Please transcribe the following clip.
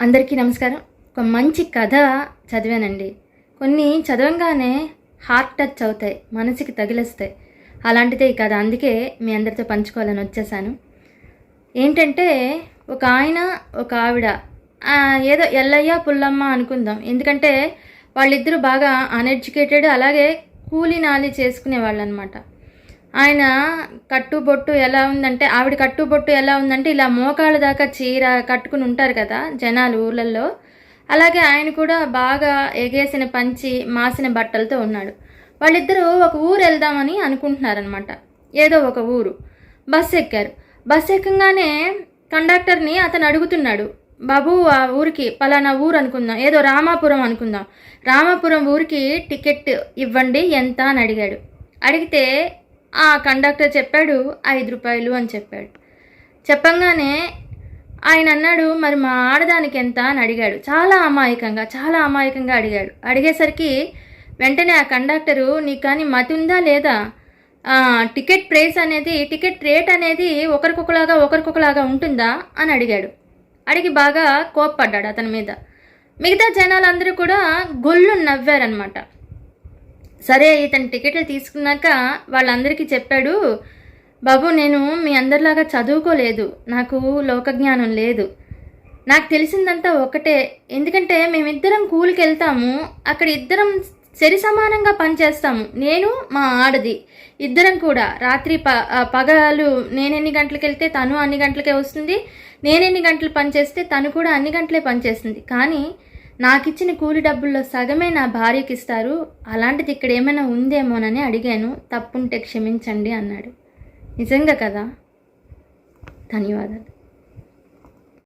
అందరికీ నమస్కారం. ఒక మంచి కథ చదివానండి. కొన్ని చదవంగానే హార్ట్ టచ్ అవుతాయి మనసుకి తగిలేస్తాయి. అలాంటిదే ఈ కథ. అందుకే మీ అందరితో పంచుకోవాలని వచ్చేసాను. ఏంటంటే ఒక ఆయన ఒక ఆవిడ ఏదో ఎల్లయ్య పుల్లమ్మ అనుకుందాం. ఎందుకంటే వాళ్ళిద్దరూ బాగా అన్ఎడ్యుకేటెడ్ అలాగే కూలీ నాలి చేసుకునే వాళ్ళు అనమాట ఆయన కట్టుబొట్టు ఎలా ఉందంటే ఆవిడ కట్టుబొట్టు ఎలా ఉందంటే ఇలా మోకాళ్ళ దాకా చీర కట్టుకుని ఉంటారు కదా జనాలు ఊళ్ళల్లో. అలాగే ఆయన కూడా బాగా ఎగేసిన పంచి మాసిన బట్టలతో ఉన్నాడు. వాళ్ళిద్దరూ ఒక ఊరు వెళ్దామని అనుకుంటున్నారనమాట ఏదో ఒక ఊరు. బస్ ఎక్కారు. బస్ ఎక్కగానే కండక్టర్ని అతను అడుగుతున్నాడు. బాబు ఆ ఊరికి పలానా ఊరు అనుకుందాం. ఏదో రామాపురం అనుకుందాం. రామాపురం ఊరికి టికెట్ ఇవ్వండి ఎంత? అని అడిగాడు. అడిగితే ఆ కండక్టర్ చెప్పాడు ఐదు రూపాయలు అని చెప్పాడు. చెప్పంగానే ఆయన అన్నాడు మరి మా ఆడదానికి ఎంత? అని అడిగాడు. చాలా అమాయకంగా చాలా అమాయకంగా అడిగాడు. అడిగేసరికి వెంటనే ఆ కండక్టరు నీకు కానీ మతి ఉందా లేదా? టికెట్ ప్రైస్ అనేది టికెట్ రేట్ అనేది ఒకరికొకలాగా ఒకరికొకలాగా ఉంటుందా? అని అడిగాడు. అడిగి బాగా కోప్పడ్డాడు అతని మీద. మిగతా జనాలందరూ కూడా గొల్లు నవ్వారనమాట సరే ఇతను టికెట్లు తీసుకున్నాక వాళ్ళందరికీ చెప్పాడు బాబు నేను మీ అందరిలాగా చదువుకోలేదు. నాకు లోకజ్ఞానం లేదు. నాకు తెలిసిందంతా ఒకటే ఎందుకంటే మేమిద్దరం కూలికి వెళ్తాము అక్కడ ఇద్దరం సరి సమానంగా పనిచేస్తాము. నేను మా ఆడది. ఇద్దరం కూడా. రాత్రి ప పగలు నేనెన్ని గంటలకు వెళ్తే తను అన్ని గంటలకే వస్తుంది. నేనెన్ని గంటలు పనిచేస్తే తను కూడా అన్ని గంటలే పనిచేస్తుంది. కానీ నాకు ఇచ్చిన కూలి డబ్బుల్లో సగమే నా భార్యకి ఇస్తారు అలాంటిది ఇక్కడ ఏమైనా ఉందేమోనని అడిగాను. తప్పుంటే క్షమించండి అన్నాడు. నిజంగా కదా? ధన్యవాదాలు.